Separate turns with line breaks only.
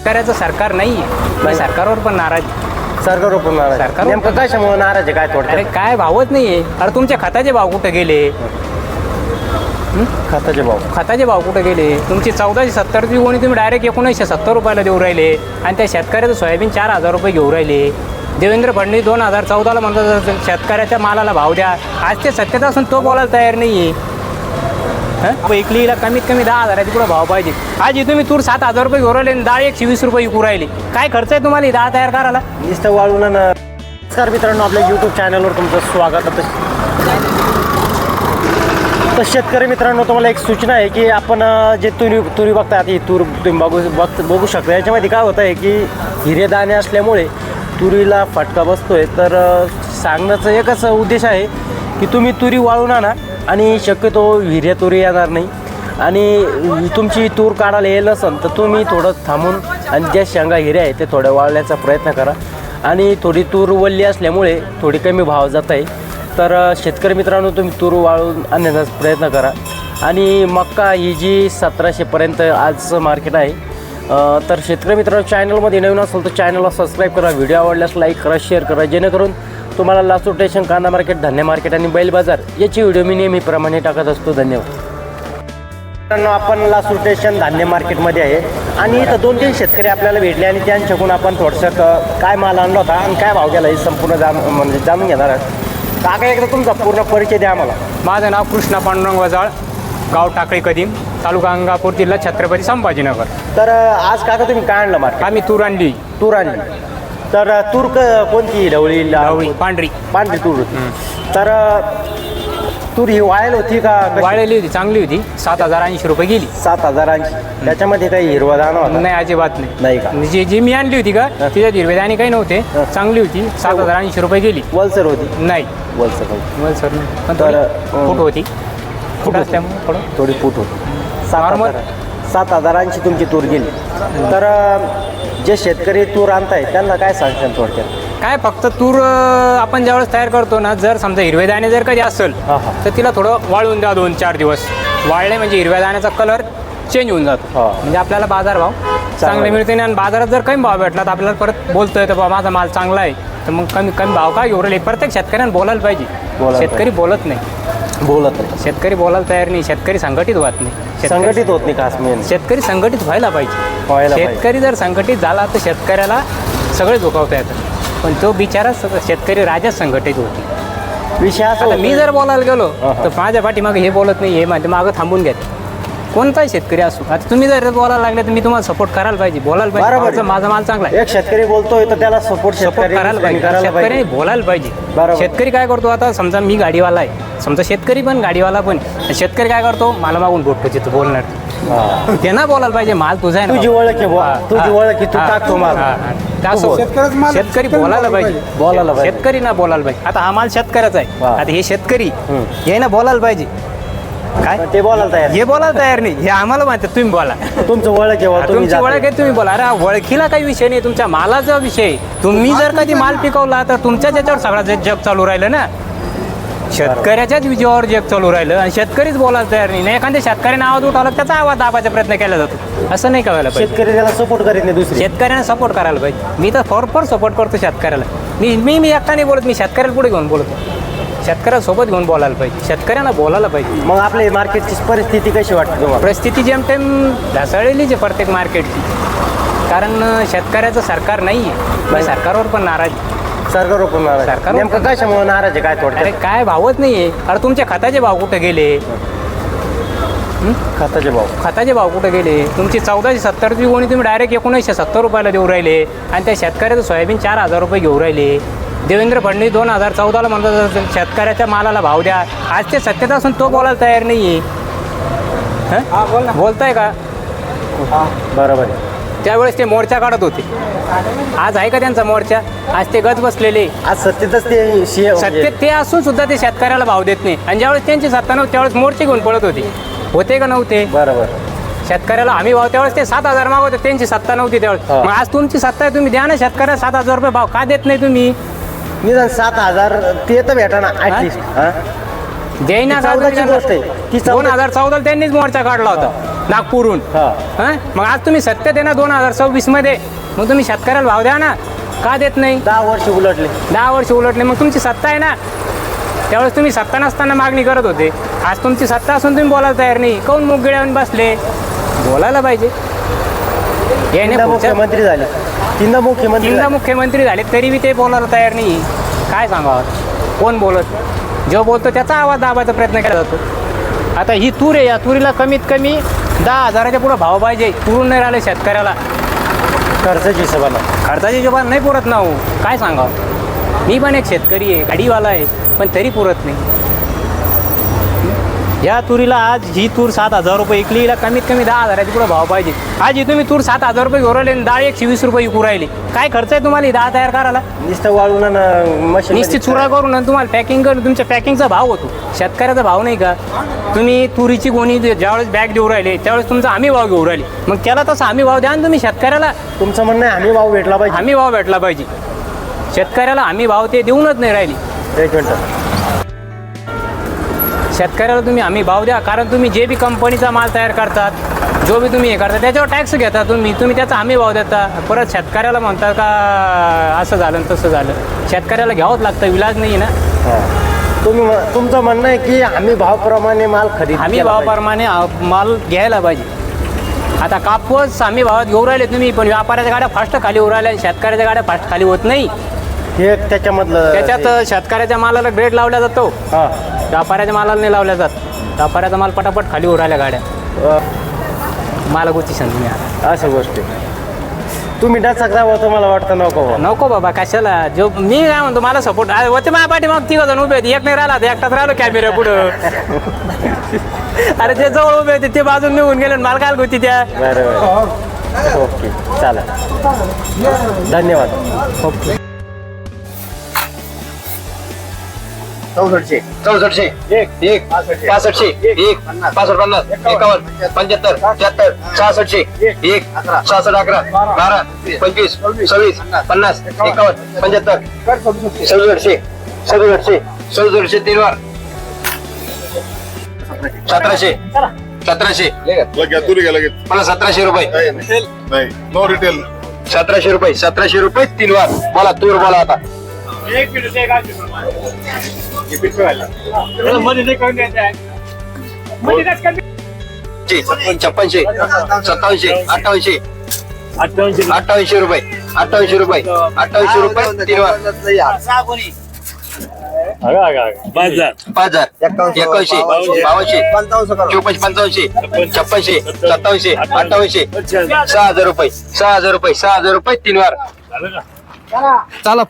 शेतकऱ्याचं सरकार नाही आहे सरकारवर पण नाराज.
सरकार पण नाराज.
सरकार-
नेमकं कशामुळे नाराज आहे काय
अरे काय भावच नाही आहे अरे तुमच्या खताचे भाव कुठे गेले?
खताचे भाव.
खताचे भाव कुठे गेले? तुमची चौदाशे सत्तरची गोणी तुम्ही डायरेक्ट एकोणीसशे सत्तर रुपयाला देऊ राहिले. आणि त्या शेतकऱ्याचं सोयाबीन चार हजार रुपये घेऊ राहिले. देवेंद्र फडणवीस दोन हजार चौदाला म्हणतात शेतकऱ्याच्या मालाला भाव द्या. आज ते सत्यात असून तो बोलायला तयार नाही आहे हां? इकलीला कमीत कमी दहा हजाराची पुढे भाव पाहिजे? आज तुम्ही तूर सात हजार रुपये घेऊन राहिले आणि डाळ एकशे वीस रुपये विकू राहिली. काय खर्च आहे तुम्हाला डाळ तयार करायला?
नुसतं वाळून ना नमस्कार मित्रांनो आपल्या यूट्यूब चॅनलवर तुमचं स्वागत आहे. तर शेतकरी मित्रांनो तुम्हाला एक सूचना आहे की आपण जे तुरी तुरी बघता आता ही तूर तुम्ही बघू बघ बघू शकता. याच्यामध्ये काय होतं आहे की हिरेदाणे असल्यामुळे तुरीला फटका बसतोय. तर सांगण्याचं एकच उद्देश आहे की तुम्ही तुरी वाळून आणा. आणि शक्यतो हिरे तुरी येणार नाही. आणि तुमची तूर काढायला येईल असेल तर तुम्ही थोडं थांबून आणि ज्या शेंगा हिऱ्या आहे ते थोड्या वाळण्याचा प्रयत्न करा. आणि थोडी तूर वल्ली असल्यामुळे थोडी कमी भाव जात आहे. तर शेतकरी मित्रांनो तुम्ही तूर वाळून आणण्याचा प्रयत्न करा. आणि मक्का ही जी सतराशेपर्यंत आजचं मार्केट आहे तर शेतकरी मित्रांनो चॅनलमध्ये नवीन असेल तर चॅनलला सबस्क्राईब करा. व्हिडिओ आवडल्यास लाईक करा शेअर करा. जेणेकरून तुम्हाला लासूर स्टेशन कांदा मार्केट धान्य मार्केट आणि बैल बाजार याची व्हिडिओ मी नेहमीप्रमाणे टाकत असतो. धन्यवाद. मित्रांनो आपण लासूर स्टेशन धान्य मार्केटमध्ये आहे. आणि इथं दोन तीन शेतकरी आपल्याला भेटले आणि त्यांच्याकडून आपण थोडंसं क- काय माल आणला होता आणि काय भाव गेला हे संपूर्ण जाण म्हणजे जाणून घेणार आहोत. काका एकदा तुमचा पूर्ण परिचय द्या आम्हाला.
माझं नाव कृष्णा पांडुरंग वजाळ गाव टाकळी कदीम तालुका अंगापूर जिल्हा छत्रपती संभाजीनगर.
तर आज काका तुम्ही काय आणलं मार्केट
आम्ही तूर आणली
तूर आणली तर तूर क कोणती ढवळी?
ढवळी पांढरी.
पांढरी तूर. होती तर तूर ही वाळेल होती का कशी?
वाळलेली होती चांगली होती. सात हजार ऐंशी रुपये गेली.
सात हजारांची त्याच्यामध्ये काही हिरवा दाणा होता?
नाही अजिबात
नाही. का?
नाही जी जी मी आणली होती का तिच्यात हिरवेदाणी काही नव्हते. चांगली होती. सात हजार ऐंशी रुपये गेली.
वलसर होती?
नाही.
वलसर होती.
मला सर नाही. पण
तर,
थोडी
अं,
फूट होती. फूट असल्यामुळे थोडं.
थोडी फूट होती. सात
Normal?
हजार सात हजारांची तुमची तूर गेली. तर अं, जे शेतकरी तूर आणताय त्यांना काय सांगशाल थोडक्यात?
काय फक्त तूर अं, आपण ज्यावेळेस तयार करतो ना जर समजा हिरवे दाणे जर कधी असेल
हा, हा.
तर तिला थोडं वाळून द्या दोन चार दिवस. वाळले म्हणजे हिरव्या दाण्याचा कलर चेंज होऊन जातो.
हा.
म्हणजे आपल्याला बाजारभाव चांगले मिळते आणि बाजारात जर कमी भाव भेटला तर आपल्याला परत बोलतोय तर बाबा माझा माल चांगला आहे. तर मग कमी कमी भाव काय घेऊ राहिले प्रत्येक शेतकऱ्यानं बोलायला पाहिजे.
बोलायला
शेतकरी बोलत नाही.
बोलत नाही.
शेतकरी बोलायला तयार नाही शेतकरी संघटित होत नाही.
संघटित होत नाही खास मेन.
शेतकरी संघटित व्हायला पाहिजे. शेतकरी जर संघटित झाला तर शेतकऱ्याला सगळे झोकावता येतं पण तो बिचारा शेतकरी राजाच संघटित होती
विषय
मी जर बोलायला गेलो. तर माझ्या पाठीमागे हे बोलत नाही हे माझ्या मागं थांबून घेत. कोणताही शेतकरी असो आता तुम्ही जर बोलायला लागले तर मी तुम्हाला सपोर्ट करायला पाहिजे बोलायला
बरोबर
पाहिजे
आहे.
माझा माल चांगला आहे
एक शेतकरी बोलतोय तर त्याला सपोर्ट
सपोर्ट
शेतकरी
करायला पाहिजे
पाहिजे
बोलायला पाहिजे
बरोबर.
शेतकरी काय करतो आता समजा मी गाडीवाला आहे समजा शेतकरी पण गाडीवाला पण. शेतकरी काय करतो मला मागून बोट तिथं बोलणार
हा.
त्यांना बोलायला पाहिजे माल तुझा आहे ना
तुझी
बाबा.
ओळख आहे बुवा.
हा,
तुझी
हा,
ओळख आहे, तू
हा,
टाक तो माल.
हा, हा. त्या
तू बोल.
शेतकरी शेतकरी बोलायला पाहिजे
बोलायला पाहिजे.
शेतकरी ना बोलायला पाहिजे आता हा माल शेतकऱ्याचा आहे. आता हे शेतकरी
हम्म.
हे ना बोलायला पाहिजे काय?
ते बोलायला तयार
हे बोलायला तयार नाही. हे आम्हाला माहिती आहे, तुम्ही बोला.
तुमचं बुवा, तुम्ही
तुमची
जाता.
ओळख आहे तुम्ही बोला. अरे ओळखीला काही विषय नाही तुमच्या मालाचा विषय आहे. तुम्ही जर कधी माल पिकवला तर तुमच्या त्याच्यावर सगळा जग जग चालू राहिलं ना. शेतकऱ्याच्याच विजयावर जग चालू राहिलं आणि शेतकरीच बोलायला तयार नाही. नाही एखाद्या शेतकऱ्याने आवाज उठवला त्याचा आवाज दाबायचा प्रयत्न केला जातो. असं नाही करायला पाहिजे.
शेतकरी त्याला सपोर्ट करीत नाही दुसरी.
शेतकऱ्यांना सपोर्ट करायला पाहिजे. मी तर फॉर सपोर्ट करतो शेतकऱ्याला. मी मी मी एकटा नाही बोलत मी शेतकऱ्याला पुढे घेऊन बोलतो. शेतकऱ्यासोबत घेऊन बोलायला पाहिजे. शेतकऱ्यांना बोलायला पाहिजे.
मग आपल्या मार्केटची परिस्थिती कशी वाटते तुम्हाला?
परिस्थिती जेम टाईम ढासळलेलीच आहे प्रत्येक मार्केटची कारण शेतकऱ्याचं सरकार नाही आहे. मी सरकारवर पण नाराज.
सरकार पण नाराज आहे.
सरकार-
नेमकं कशामुळे नाराज आहे? काय
अरे
थोडक्यात?
काय भावच नाही आहे अरे तुमच्या खताचे भाव कुठे गेले?
खताचे भाव.
खताचे भाव कुठे गेले? तुमची चौदाशे सत्तरची गोणी तुम्ही डायरेक्ट एकोणीसशे सत्तर रुपयाला देऊ राहिले. आणि त्या शेतकऱ्याचं सोयाबीन चार हजार रुपये घेऊ राहिले. देवेंद्र फडणवीस दोन हजार चौदाला म्हणतात शेतकऱ्याच्या मालाला भाव द्या. आज ते सत्यात असून तो बोलायला तयार नाही आहे बोलताय का?
बरोबर आहे.
त्यावेळेस ते मोर्चा काढत होते. आज आहे का त्यांचा मोर्चा? आज ते गज बसलेले.
आज सत्तेतच ते शे
सत्तेत ते असून सुद्धा ते शेतकऱ्याला भाव देत नाही. आणि ज्यावेळेस त्यांची सत्ता नव्हती त्यावेळेस मोर्चे घेऊन पळत होते. होते का नव्हते?
बरोबर.
शेतकऱ्याला हमी भाव त्यावेळेस ते सात हजार मागवते त्यांची सत्ता नव्हती त्यावेळेस. मग आज तुमची सत्ता आहे तुम्ही द्या ना शेतकऱ्याला सात हजार रुपये भाव. का देत नाही तुम्ही?
निदान सात हजार ते तर भेटा ना ऍटलिस्ट चौदाची गोष्ट आहे. ती
दोन
चौदा-
हजार चौदा त्यांनीच मोर्चा काढला होता नागपूरहून.
हा.
हां? मग आज तुम्ही सत्य दे ना दोन हजार सव्वीसमध्ये. मग तुम्ही शेतकऱ्याला भाव द्या ना. का देत नाही?
दहा वर्ष उलटले.
दहा वर्ष उलटले. मग तुमची सत्ता आहे ना. त्यावेळेस तुम्ही सत्ता नसताना मागणी करत होते. आज तुमची सत्ता असून तुम्ही बोलायला तयार नाही. काऊन मुग गिळावून बसले? बोलायला पाहिजे. याने
मुख्यमंत्री झाले. तीनदा मुख्यमंत्री
तीनदा. मुख्यमंत्री झाले तरी बी ते बोलायला तयार नाही. काय सांगावं? कोण बोलत? जो बोलतो त्याचा आवाज दाबायचा प्रयत्न केला जातो. आता ही तूर आहे या तुरीला कमीत कमी दहा हजाराच्या पुढं भाव पाहिजे. पुरून नाही राहिले शेतकऱ्याला.
खर्चाच्या हिशोबाला
खर्चाच्या हिशोबाने नाही पुरत ना हो. काय सांगावं? मी पण एक शेतकरी आहे गाडीवाला आहे. पण तरी पुरत नाही. या तुरीला आज ही तूर सात हजार रुपये विकली. हिला कमीत कमी दहा हजाराची पुढे भाव पाहिजे? आज ही तुम्ही तूर सात हजार रुपये घेऊन राहिले आणि डाळ एकशे वीस रुपये विकू राहिली. काय खर्च आहे तुम्हाला ही डाळ तयार करायला?
नुसतं वाळून मशीन
निश्चित चुरा करून आणि तुम्हाला पॅकिंग करून तुमच्या पॅकिंगचा भाव होतो. शेतकऱ्याचा भाव नाही का? तुम्ही तुरीची गोणी ज्यावेळेस बॅग देऊ राहिले त्यावेळेस तुमचा हमी भाव घेऊ राहिले. मग त्याला तसा हमी भाव द्या ना तुम्ही शेतकऱ्याला
तुमचं म्हणणं आहे आम्ही भाव भेटला पाहिजे.
हमी भाव भेटला पाहिजे. शेतकऱ्याला हमी भाव ते देऊनच नाही राहिली.
एक मिनिट.
शेतकऱ्याला तुम्ही हमी भाव द्या कारण तुम्ही जे बी कंपनीचा माल तयार करतात जो बी तुम्ही हे करता त्याच्यावर टॅक्स घेता तुम्ही तुम्ही त्याचा हमी भाव देता. परत शेतकऱ्याला म्हणता का असं झालं आणि तसं झालं. शेतकऱ्याला घ्यावंच लागतं विलाज नाही ना.
तुम्ही तुमचं म्हणणं आहे की आम्ही भावाप्रमाणे माल खरेदी
हमी
केला पाहिजे.
भावाप्रमाणे आ- माल घ्यायला पाहिजे. आता कापूस हमी भावात घेऊ राहिले तुम्ही पण व्यापाऱ्याच्या गाड्या फास्ट खाली होऊ राहिल्या शेतकऱ्याच्या गाड्या फास्ट खाली होत नाही.
हे त्याच्यामधलं
त्याच्यात शेतकऱ्याच्या मालाला ग्रेड लावला जातो.
हा.
व्यापाऱ्याच्या मालाला नाही लावला जात. व्यापाऱ्याचा माल पटापट खाली राहिल्या गाड्या.
अ,
मला गोष्टी संधी मिळाल्या
अशा गोष्टी. तुम्ही डाचा जावं मला वाटतं नको बुवा.
नको बाबा कशाला? जो मी काय म्हणतो मला सपोर्ट होते माझ्या पाठी मग तिघ जण उभे होते. एक नाही राहिला तर एकटाच राहिलो कॅमेरा पुढं. अरे जे जवळ उभे होते ते बाजून निघून गेले आणि मला काय होती त्या
बरं बरं. ओके चालेल. धन्यवाद.
चौसष्टशे. चौसष्टशे. एक. एक. पासष्टशे. एक. पासष्ट पन्नास. एकावन्न. पंच्याहत्तर. सहासष्टशे. एक. सहासष्ट अकरा. बारा. पंचवीस. सव्वीस. पन्नास. एकावन्न. पंच्याहत्तर. सदुसष्टशे. सदुसष्टशे. सदुसष्टशे. तीन वार. सतराशे. सतराशे. मला सतराशे रुपये.
नाही नो रिटेल
सतराशे रुपये. सतराशे रुपये तीन वार. बोला तूर बोला आता. छप्पनशे सत्तावनशे अठ्ठावनशे अठ्ठावनशे रुपये अठ्ठावनशे रुपये अठ्ठावनशे रुपये तीन वार पाच हजार. एकावनशे बावनशे चौपनशे पंचावनशे छप्पनशे सत्तावनशे अठ्ठावनशे सहा हजार रुपये सहा हजार रुपये सहा हजार रुपये तीन वार. चला.